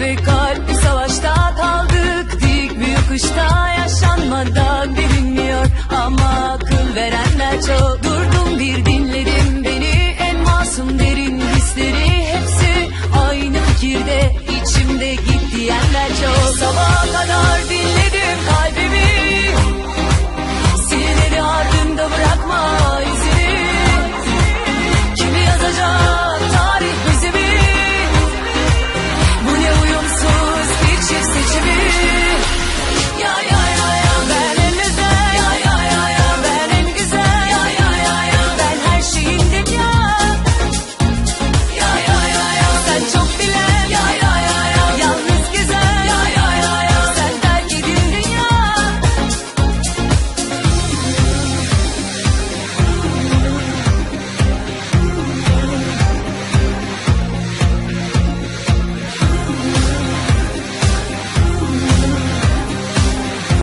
ve kalp. Savaşta kaldık. Dik bir yokuşta yaşanmadan bilinmiyor. Ama akıl verenler çok.